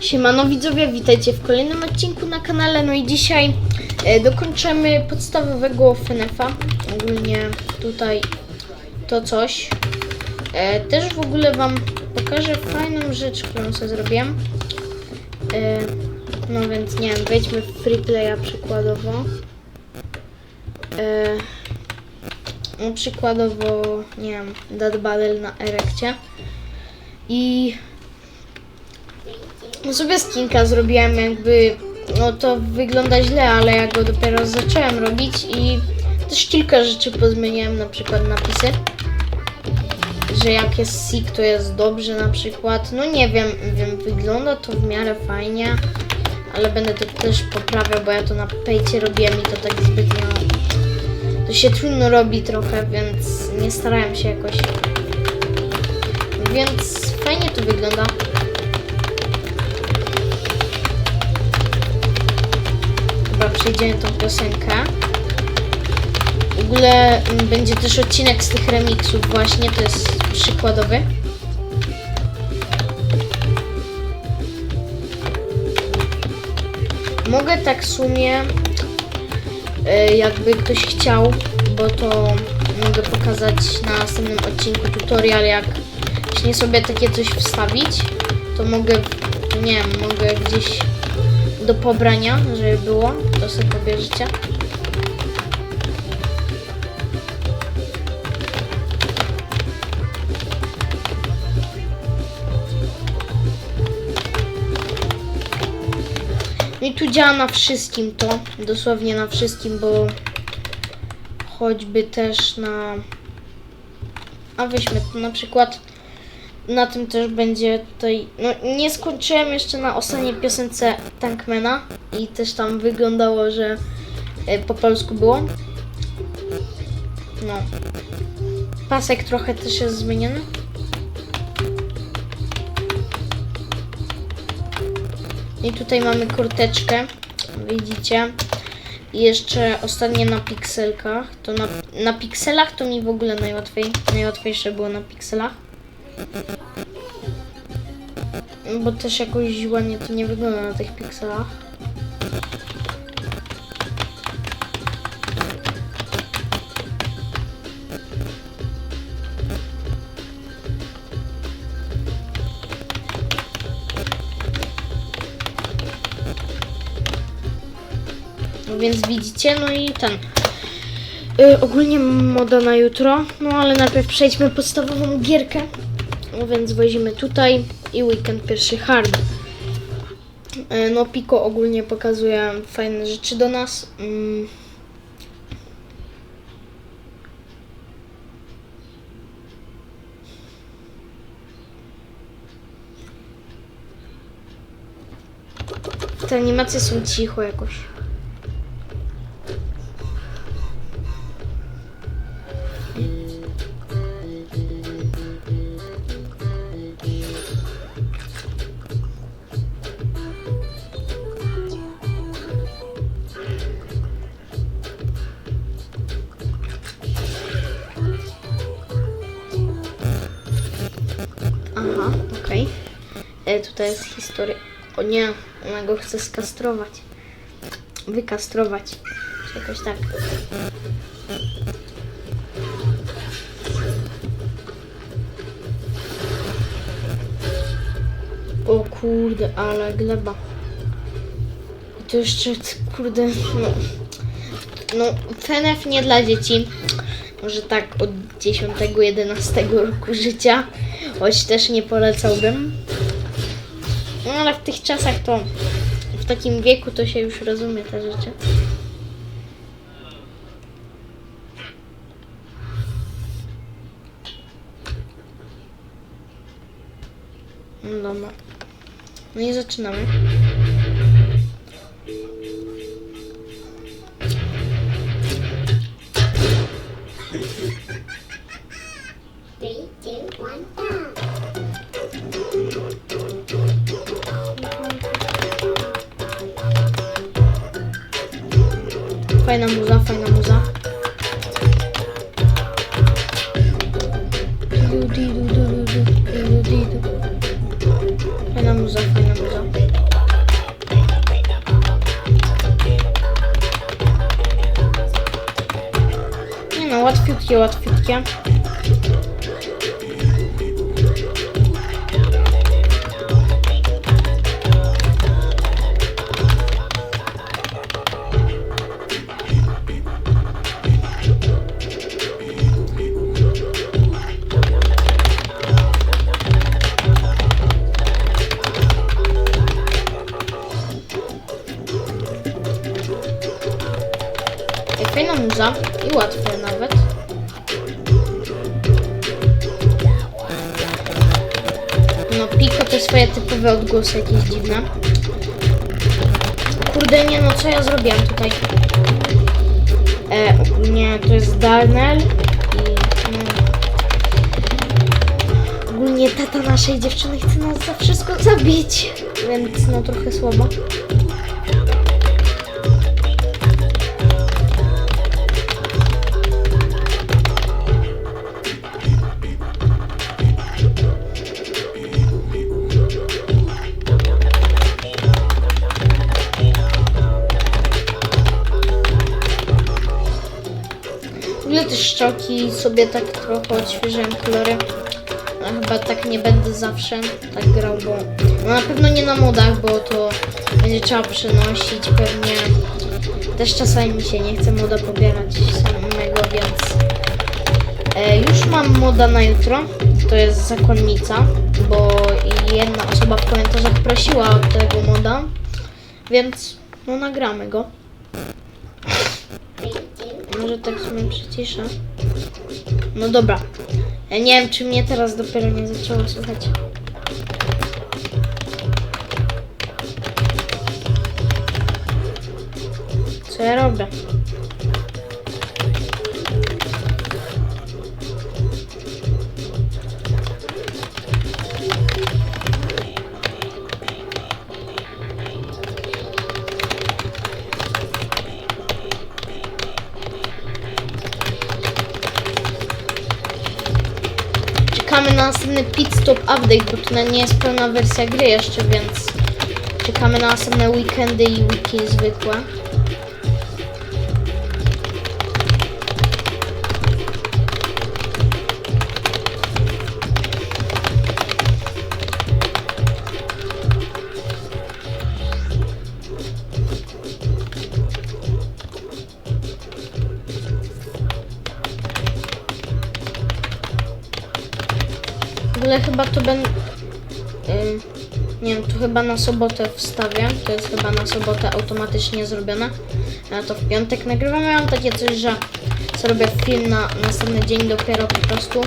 Siemano widzowie, witajcie w kolejnym odcinku na kanale. No i dzisiaj e, dokończymy podstawowego FNF-a. Ogólnie tutaj to coś. E, też w ogóle wam pokażę fajną rzecz, którą sobie zrobiłem. E, no więc nie wiem, wejdźmy w freeplaya przykładowo. E, no przykładowo, nie wiem, Dead Battle na Erekcie. I no sobie skinka zrobiłem jakby, no to wygląda źle, ale ja go dopiero zacząłem robić i też kilka rzeczy pozmieniałem, na przykład napisy, że jak jest sick to jest dobrze na przykład, no nie wiem, wiem, wygląda to w miarę fajnie, ale będę to też poprawiał, bo ja to na pejcie robiłem i to tak zbytnio, to się trudno robi trochę, więc nie starałem się jakoś, więc fajnie to wygląda. Przejdziemy tą piosenkę. W ogóle mm, będzie też odcinek z tych remixów właśnie, to jest przykładowy. Mogę tak w sumie, e, jakby ktoś chciał, bo to mogę pokazać na następnym odcinku tutorial, jak właśnie sobie takie coś wstawić, to mogę, nie wiem, mogę gdzieś do pobrania, żeby było, to sobie pobierzecie. I tu działa na wszystkim to, dosłownie na wszystkim, bo choćby też na... A weźmy na przykład na tym też będzie tutaj. No, nie skończyłem jeszcze na ostatniej piosence Tankmana i też tam wyglądało, że e, po polsku było. No. Pasek trochę też jest zmieniony. I tutaj mamy kurteczkę, widzicie. I jeszcze ostatnie na pikselkach. To na, na pikselach to mi w ogóle najłatwiej, najłatwiejsze było na pikselach. Bo też jakoś ładnie to nie wygląda na tych pikselach. No więc widzicie, no i ten. Y, ogólnie moda na jutro, no ale najpierw przejdźmy podstawową gierkę. No więc wozimy tutaj i weekend pierwszy hard. E, No Pico ogólnie pokazuje fajne rzeczy do nas. Mm. Te animacje są cicho jakoś. Historia. O nie, ona go chce skastrować. Wykastrować. Czy jakoś tak. O kurde, ale gleba. I to jeszcze, kurde, no. No, FNF nie dla dzieci. Może tak od 10-11 roku życia. Choć też nie polecałbym. No ale w tych czasach to w takim wieku to się już rozumie te rzeczy. No dobra. No i zaczynamy. fajna muza, fajna muza. Fajna muza, fajna muza. Nie no, łatwiutkie, łatwiutkie. Typowe odgłosy jakieś dziwne. Kurde, nie no, co ja zrobiłem tutaj? E, ogólnie to jest Darnell i... No, ogólnie tata naszej dziewczyny chce nas za wszystko zabić, więc no trochę słabo. Szczoki sobie tak trochę odświeżyłem kolory. No, chyba tak nie będę zawsze tak grał, bo no na pewno nie na modach, bo to będzie trzeba przenosić pewnie. Też czasami mi się nie chce moda pobierać samego, więc e, już mam moda na jutro. To jest zakonnica, bo jedna osoba w komentarzach prosiła o tego moda, więc no nagramy go. Może tak sobie przyciszę. No dobra. Ja nie wiem, czy mnie teraz dopiero nie zaczęło słychać. Co ja robię? Pit stop update, bo to nie jest pełna wersja gry jeszcze, więc czekamy na następne weekendy i wiki zwykłe. Ogóle chyba to będę... nie wiem, tu chyba na sobotę wstawię. To jest chyba na sobotę automatycznie zrobione. Ja to w piątek nagrywam. Ja mam takie coś, że zrobię film na następny dzień dopiero po prostu.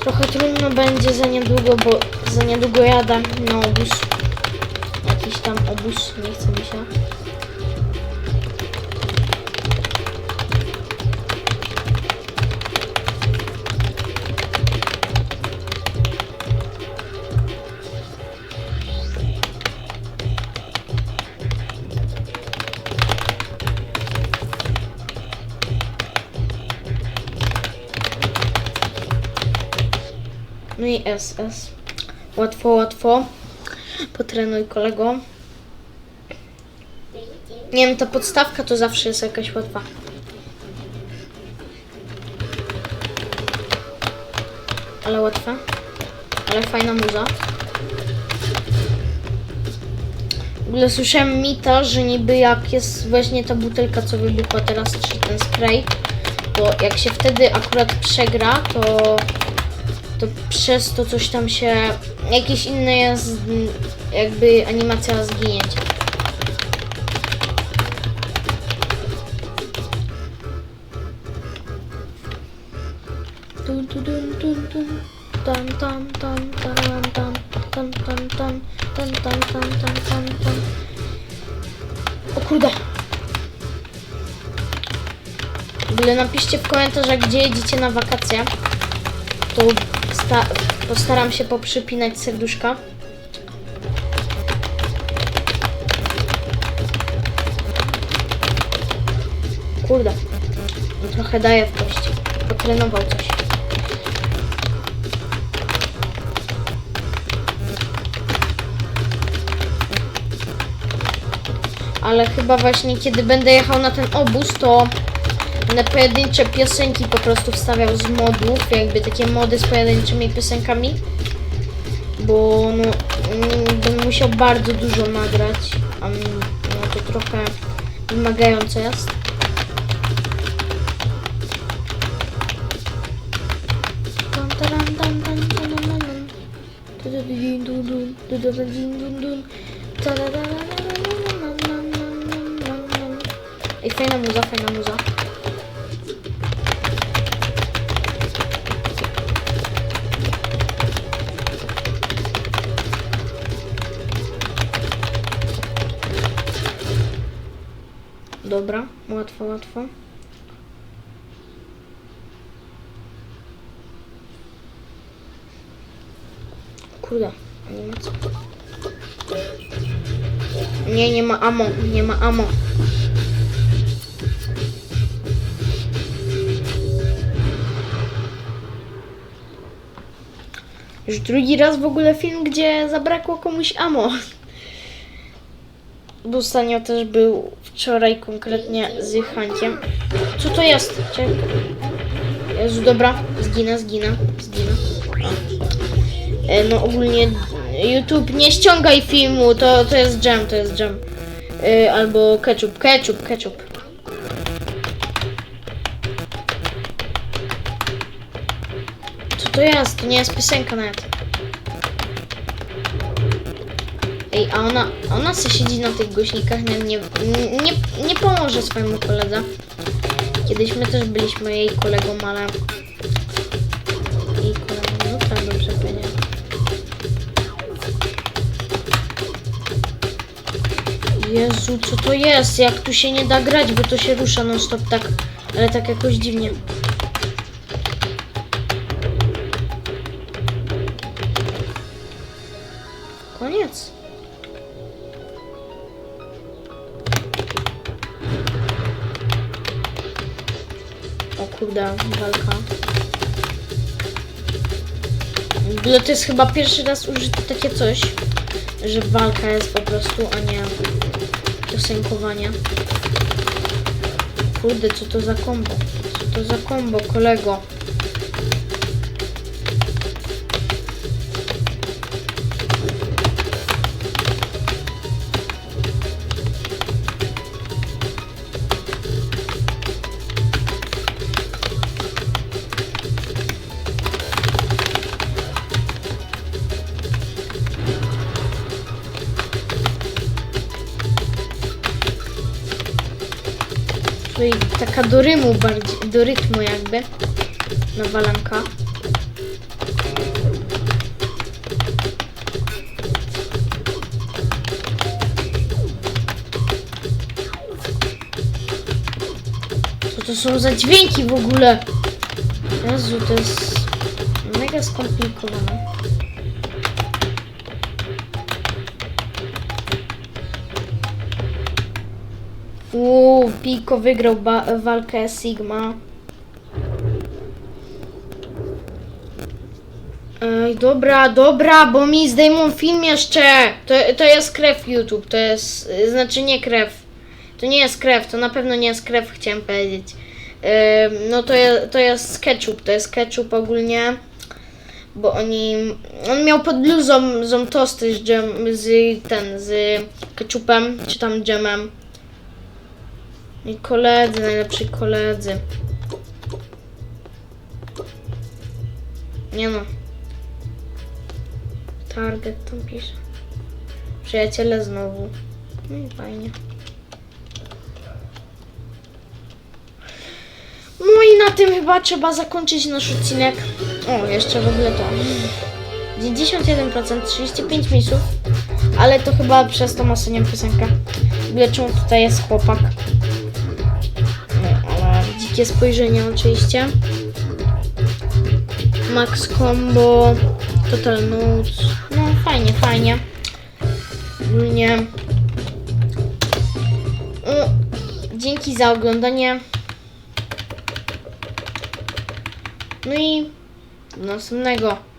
Trochę trudno będzie za niedługo, bo za niedługo jadę na obóz. Jakiś tam obóz, nie chce mi się. SS. Łatwo, łatwo. Potrenuj kolego. Nie wiem, ta podstawka to zawsze jest jakaś łatwa. Ale łatwa. Ale fajna muza. W ogóle słyszałem mita, że niby jak jest właśnie ta butelka, co wybuchła teraz, czy ten spray, to jak się wtedy akurat przegra, to to przez to coś tam się. Jakieś inne jest mm, jakby animacja zginięcia. Tun, tun, tun, tun, tun. Tan, tan, tan, taran, tan, tan, tan, tan, tan, tan, tan, tan, tan, tan. O kurde. W ogóle napiszcie w komentarzach, gdzie jedziecie na wakacje to sta- postaram się poprzypinać serduszka. Kurde, trochę daje w kości. Potrenował coś. Ale chyba właśnie kiedy będę jechał na ten obóz, to na pojedyncze piosenki po prostu wstawiał z modów, jakby takie mody z pojedynczymi piosenkami, bo no, bym musiał bardzo dużo nagrać, a no, to trochę wymagające jest. Fajna muza, fajna muza. Dobra, łatwo, łatwo. Kurde, nie ma co. Nie, nie ma amo, nie ma amo. Już drugi raz w ogóle film, gdzie zabrakło komuś amo. Bo ostatnio też był wczoraj konkretnie z Hańkiem. Co to jest? Czekaj. Jezu, dobra. Zginę, zginę, zginę. E, No ogólnie YouTube nie ściągaj filmu, to, to jest jam, to jest jam. E, Albo ketchup, ketchup, ketchup. Co to jest? To nie jest piosenka nawet. Ej, a ona, ona se siedzi na tych głośnikach, nie, nie, nie, nie pomoże swojemu koledze. Kiedyś my też byliśmy jej kolegą, ale... Jej kolegą, no tak, dobrze powiedziałem. Jezu, co to jest? Jak tu się nie da grać, bo to się rusza non stop tak, ale tak jakoś dziwnie. Koniec. Kurde, walka. Ogóle to jest chyba pierwszy raz użyte takie coś, że walka jest po prostu, a nie piosenkowanie. Kurde, co to za kombo? Co to za kombo, kolego? Do rymu bardziej, do rytmu jakby. Nawalanka. Co to są za dźwięki w ogóle? Jezu, to jest mega skomplikowane. Piko wygrał walkę Sigma. Ej, dobra, dobra, bo mi zdejmą film jeszcze. To, to jest krew YouTube, to jest, znaczy nie krew. To nie jest krew, to na pewno nie jest krew, chciałem powiedzieć. No to, je, to jest ketchup, to jest ketchup ogólnie. Bo oni, on miał pod bluzą tosty z, dżem, z ten, z ketchupem, czy tam dżemem. I koledzy, najlepsi koledzy. Nie no. Target tam pisze. Przyjaciele znowu. No i fajnie. No i na tym chyba trzeba zakończyć nasz odcinek. O, jeszcze w ogóle to. 91%, 35 misów. Ale to chyba przez tą ostatnią piosenkę. W ogóle czemu tutaj jest chłopak? Dzikie spojrzenie oczywiście. Max Combo, Total Notes. No fajnie, fajnie. Ogólnie. No, dzięki za oglądanie. No i następnego.